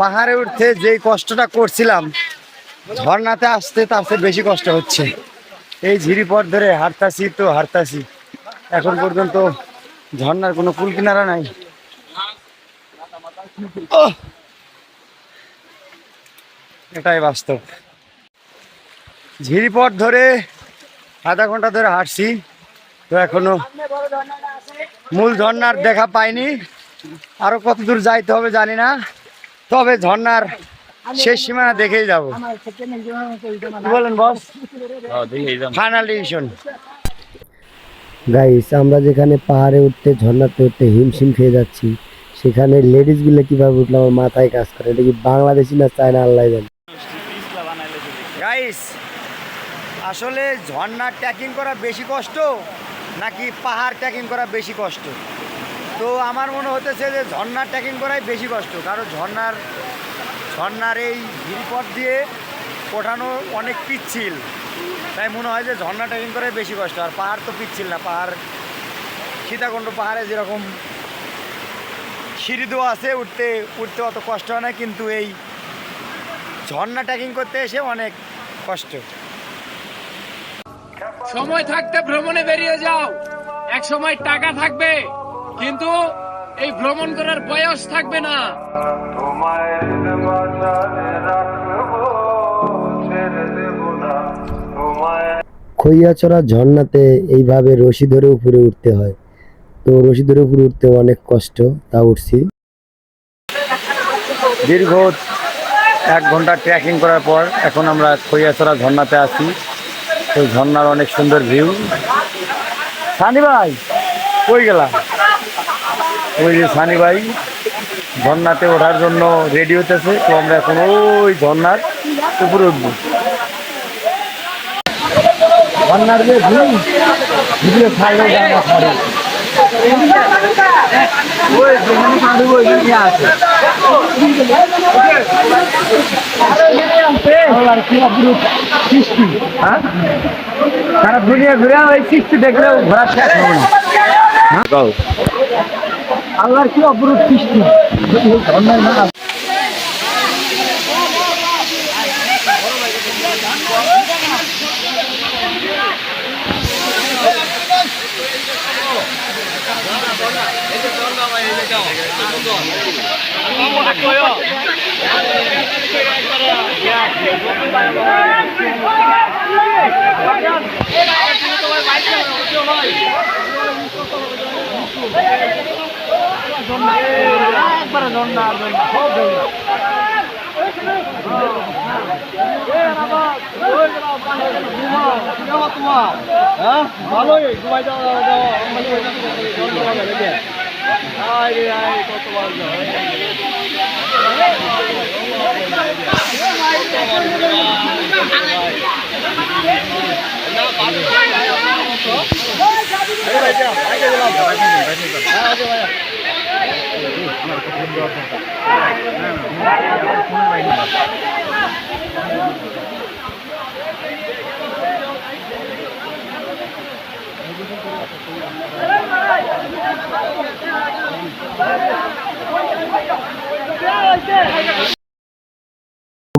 পাহাড়ে উঠতে যেই কষ্টটা করছিলাম, ঝর্ণাতে আসতে তার চেয়ে বেশি কষ্ট হচ্ছে। এই ঝিরি পথ ধরে হাঁটতাছি তো হাঁটতাছি। এখন পর্যন্ত ঝর্ণার কোনো কুল কিনারা নাই। এটাই বাস্তব। ঝিরি পথ ধরে আধা ঘণ্টা ধরে হাঁটছি, তো এখনও মূল ঝর্ণার দেখা পাইনি। আরও কত দূর যাইতে হবে জানি না। তবে ঝর্ণার শেষ সীমানা দেখেই যাব। বলেন বস? ফাইনাল গাইস আমরা যেখানে পাহাড়ে উঠতে ঝর্ণাতে উঠতে হিমশিম খেয়ে যাচ্ছি সেখানে লেডিসগুলো কীভাবে উঠল আমার মাথায় কাজ করে। এটা কি বাংলাদেশি না চায়না আল্লাহ জানে। গাইস আসলে ঝর্ণা ট্রেকিং করা বেশি কষ্ট নাকি পাহাড় ট্রেকিং করা বেশি কষ্ট? তো আমার মনে হতেছে যে ঝর্ণা ট্রেকিং করাই বেশি কষ্ট। কারণ ঝর্ণার ঝর্নার এই গিরিপথ দিয়ে ওঠানো অনেক পিচ্ছিল। তাই মনে হয় যে ঝর্ণা ট্রেকিং করাই বেশি কষ্ট। আর পাহাড় তো পিচ্ছিল না। পাহাড়, সীতাকুণ্ড পাহাড়ে যেরকম সিঁড়ি আছে, উঠতে উঠতে অত কষ্ট হয় না, কিন্তু এই ঝর্ণা ট্রেকিং করতে এসে অনেক কষ্ট। সময় থাকতে ভ্রমণে বেরিয়ে যাও। এক সময় টাকা থাকবে। কিন্তু এই ভ্রমণ করার বয়স থাকবে না। তোমায় বাঁচাতে রাখব ছেড়ে দেব না। তোমায় খইয়াচড়া ঝর্ণাতে এইভাবে রশি ধরে উপরে উঠতে হয়। তো রশি ধরে উপরে উঠতে অনেক কষ্ট তা উঠছি। দীর্ঘ এক ঘণ্টা ট্রেকিং করার পর এখন আমরা খৈয়াছড়া ঝর্ণাতে আছি। তো ঝর্ণার অনেক সুন্দর ভিউ সানি ভাই কই গেলা? ওই যে সানি ভাই, ঝর্ণাতে ওঠার জন্য রেডি হতেছে তো আমরা এখন ওই ঝর্ণার উপরে উঠবো। ঝর্ণার যে ভিডিও ছাড়লে জানা ছাড়ে ওই যেখানে পারব ওইখানে আছে? আল্লাহর কি অপরূপ সৃষ্টি? হ্যাঁ সারা দুনিয়া ঘুরে সৃষ্টি দেখলেও ঘোরা শেষ হবে না হ্যাঁ? আল্লাহর কি অপরূপ সৃষ্টি যদি এই ঝর্ণায় না আসে।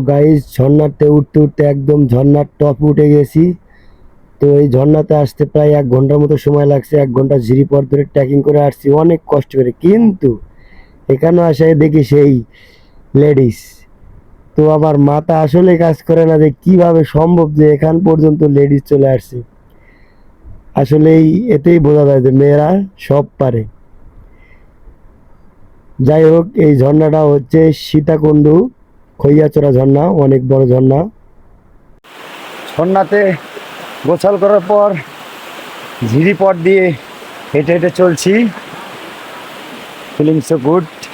গাইস ঝর্ণাতে উঠতে উঠতে একদম ঝর্ণার টপ উঠে গেছি। তো এই ঝর্ণাতে আসতে প্রায় এক ঘণ্টার মতো সময় লাগছে, এক ঘণ্টা ঝিরি পথ ধরে ট্রেকিং করে আসছি, অনেক কষ্ট করে। কিন্তু এখানে আসে দেখি সেই লেডিস। তো আমার মাথা আসলে কাজ করে না যে কীভাবে সম্ভব যে এখান পর্যন্ত লেডিস চলে আসছে। আসলেই এতেই বোঝা যায় যে মেয়েরা সব পারে। যাই হোক, এই ঝর্ণাটা হচ্ছে সীতাকুণ্ডু খৈয়াচড়া ঝর্ণা, অনেক বড় ঝর্ণা। ঝর্ণাতে গোছাল করার পর ঝিরি পথ দিয়ে হেঁটে হেঁটে চলছি। feeling so good.